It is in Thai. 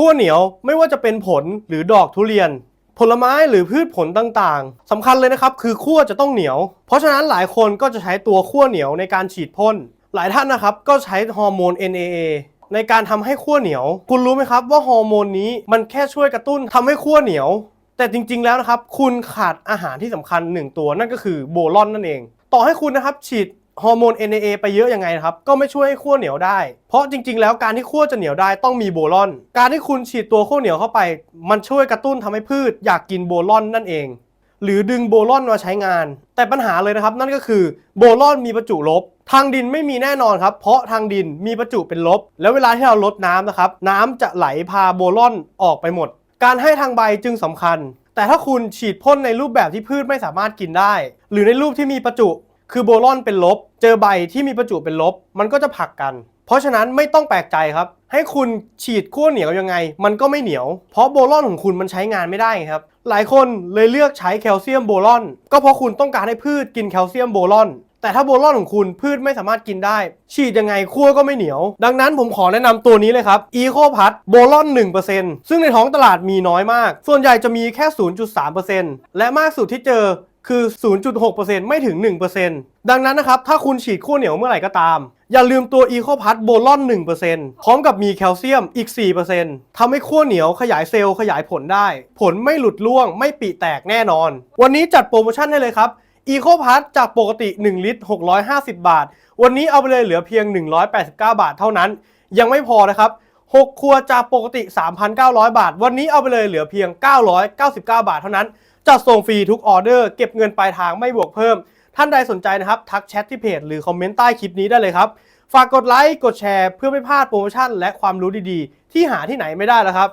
ขั้วเหนียวไม่ว่าจะเป็นผลหรือดอกทุเรียน ผลไม้หรือพืชผลต่างๆสำคัญเลยนะครับคือขั้วจะต้องเหนียว เพราะฉะนั้นหลายคนก็จะใช้ตัวขั้วเหนียวในการฉีดพ่นหลายท่านนะครับก็ใช้ฮอร์โมน NAA ในการทำให้ขั้วเหนียว คุณรู้ไหมครับว่าฮอร์โมนนี้มันแค่ช่วยกระตุ้นทำให้ขั้วเหนียว แต่จริงๆแล้วนะครับ คุณขาดอาหารที่สำคัญหนึ่งตัวนั่นก็คือโบลอนนั่นเอง ต่อให้คุณนะครับฉีด ฮอร์โมน NAA ไปเยอะยังไงนะครับ ก็ไม่ช่วยให้ขั้วเหนียวได้ เพราะจริง ๆ แล้วการที่ขั้วจะเหนียวได้ต้องมีโบลอน การที่คุณฉีดตัวขั้วเหนียวเข้าไป มันช่วยกระตุ้นทำให้พืชอยากกินโบลอนนั่นเอง หรือดึงโบลอนมาใช้งาน แต่ปัญหาเลยนะครับ นั่นก็คือโบลอนมีประจุลบ ทางดินไม่มีแน่นอนครับ เพราะทางดินมีประจุเป็นลบ แล้วเวลาที่เราลดน้ำนะครับ น้ำจะไหลพาโบลอนออกไปหมด การให้ทางใบจึงสำคัญ แต่ถ้าคุณฉีดพ่นในรูปแบบที่พืชไม่สามารถกินได้ หรือในรูปที่มีประจุ คือโบลอนเป็นลบ เจอใบที่มีประจุเป็นลบ มันก็จะผลักกัน เพราะฉะนั้นไม่ต้องแปลกใจครับ ให้คุณฉีดขั้วเหนียวยังไง มันก็ไม่เหนียว เพราะโบลอนของคุณมันใช้งานไม่ได้ครับ หลายคนเลยเลือกใช้แคลเซียมโบลอน ก็เพราะคุณต้องการให้พืชกินแคลเซียมโบลอน แต่ถ้าโบลอนของคุณพืชไม่สามารถกินได้ ฉีดยังไงขั้วก็ไม่เหนียว ดังนั้นผมขอแนะนำตัวนี้เลยครับอีโคพัทโบลอน 1%ซึ่งในท้องตลาดมีน้อยมาก ส่วนใหญ่จะมีแค่ 0.3%และมากสุดที่เจอ คือ 0.6%ไม่ถึง 1%ดังนั้นนะครับ ถ้าคุณฉีดขั้วเหนียวเมื่อไหร่ก็ตาม อย่าลืมตัว e c o p a t โบลอน 1%พร้อมกับมีแคลเซียมอีก 4%ทำให้ขั้วเหนียวขยายเซลล์ขยายผลได้ ผลไม่หลุดร่วง ไม่ปีแตกแน่นอน วันนี้จัดโปรโมชั่นให้เลยครับ e c o p a t จากปกติ 1 ลิตร 650 บาท วันนี้เอาไปเลยเหลือเพียง 189 บาทเท่านั้น ยังไม่พอนะครับ6ครัวจากปกติ 3,900 บาท วันนี้เอาไปเลยเหลือเพียง 999 บาทเท่านั้น จัดส่งฟรีทุกออเดอร์เก็บเงินปลายทางไม่บวกเพิ่ม ท่านใดสนใจนะครับ ทักแชทที่เพจหรือคอมเมนต์ใต้คลิปนี้ได้เลยครับ ฝากกดไลค์กดแชร์เพื่อไม่พลาดโปรโมชั่นและความรู้ดีๆ ที่หาที่ไหนไม่ได้แล้วครับ